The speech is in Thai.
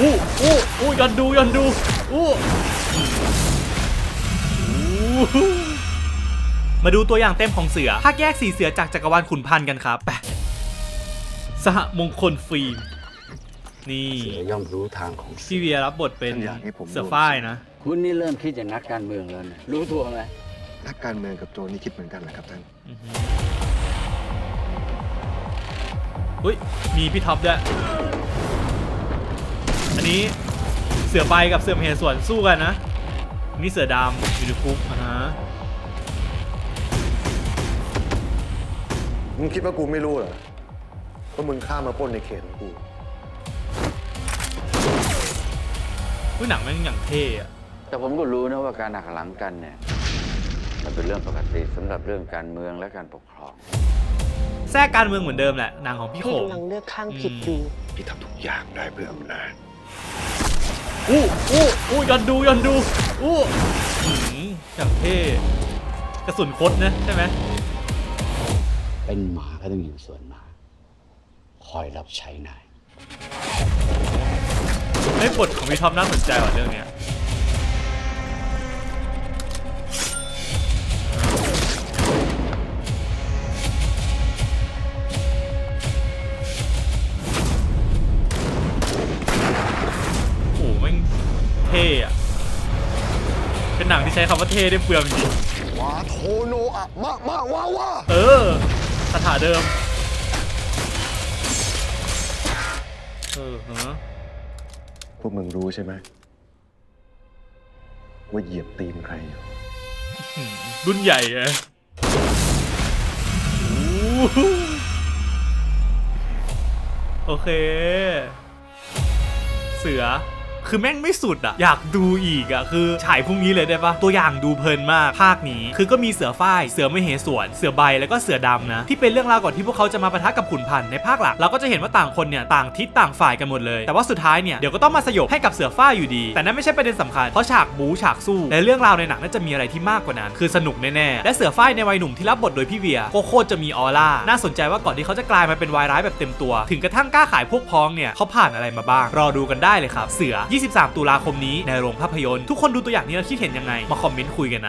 อู้อู้อู้ย้อนดูย้อนดูอู้อู้มาดูตัวอย่างเต็มของเสือภาคแยกสีเสือจากจักรวาลขุนพันธ์กันครับไปสหมงคลฟิล์มนี่เสือย่อมรู้ทางของเสืพี่อเวียรับบทเป็นท่านอยากให้ผมเสือฝ้ายนะ คุณนี่เริ่มคิดจะนักการเมืองแล้วนะรู้ตัวไหมนักการเมืองกับโจรนี่คิดเหมือนกันเหรอครับท่านอือหืออุ้ยมีพี่ท็อปด้วย อันนี้เสือใบกับเสือมเหสวนสู้กันนะนี่เสือดำอยู่ในคุกอ่าฮะมึงคิดว่ากูไม่รู้เหรอว่ามึงข้ามมาปล้นในเขตของกูอุ้ยหนังแม่งอย่างเท่อะแต่ผมก็รู้นะว่าการหักหลังกันเนี่ย มันเป็นเรื่องปกติสำหรับเรื่องการเมืองและการปกครองแทรกการเมืองเหมือนเดิมแหละหนังของพี่โขพี่งกำลังเลือกข้างผิดอยู่ พี่ทำทุกอย่างได้เพื่ออำนาจ อู้อู้อู้ย้อนดูย้อนดูอู้หืมอย่างเท่กระสุนคดนะใช่ไหมเป็นหมาก็ต้องอยู่ส่วนหมาคอยรับใช้นายไม่บทของพี่ท็อปน่าสนใจกว่าเรื่องเนี้ย เท่อะเป็นหนังที่ใช้คำว่าเท่ได้เปลืองจริงวาโทโนอะมะมะวาว่าเออคาถาเดิม เออฮะพวกมึงรู้ใช่ไหมว่าเหยียบตีนใครอยู่หืมรุ่นใหญ่ไงโอ้โหโอเค เสือ คือแม่งไม่สุดอะอยากดูอีกอะคือฉายพรุ่งนี้เลยได้ปะตัวอย่างดูเพลินมากภาคนี้ คือก็มีเสือฝ้ายเสือไม่เหสวน เสือใบแล้วก็เสือดำนะที่เป็นเรื่องราวก่อนที่พวกเขาจะมาปะทะกับขุนพันธ์ในภาคหลักเราก็จะเห็นว่าต่างคนเนี่ยต่างทิศต่างฝ่ายกันหมดเลย แต่ว่าสุดท้ายเนี่ยเดี๋ยวก็ต้องมาสยบให้กับเสือฝ้ายอยู่ดี แต่นั่นไม่ใช่ประเด็นสำคัญเพราะฉากบู๊ฉากสู้และเรื่องราวในหนังน่าจะมีอะไรที่มากกว่านั้นคือสนุกแน่ๆและเสือฝ้ายในวัยหนุ่มที่รับบทโดยพี่เวียก็โคตรจะมีออร่าน่าสนใจว่าก่อนที่เขาจะกลายมาเป็นวายร้ายแบบเต็มตัว ถึงกระทั่งกล้าขายพวกพ้องเนี่ยเขาผ่านอะไรมาบ้าง รอดูกันได้เลยครับ เสือ23 ตุลาคมนี้ในโรงภาพยนตร์ ทุกคนดูตัวอย่างนี้แล้วคิดเห็นยังไง มาคอมเมนต์คุยกันนะ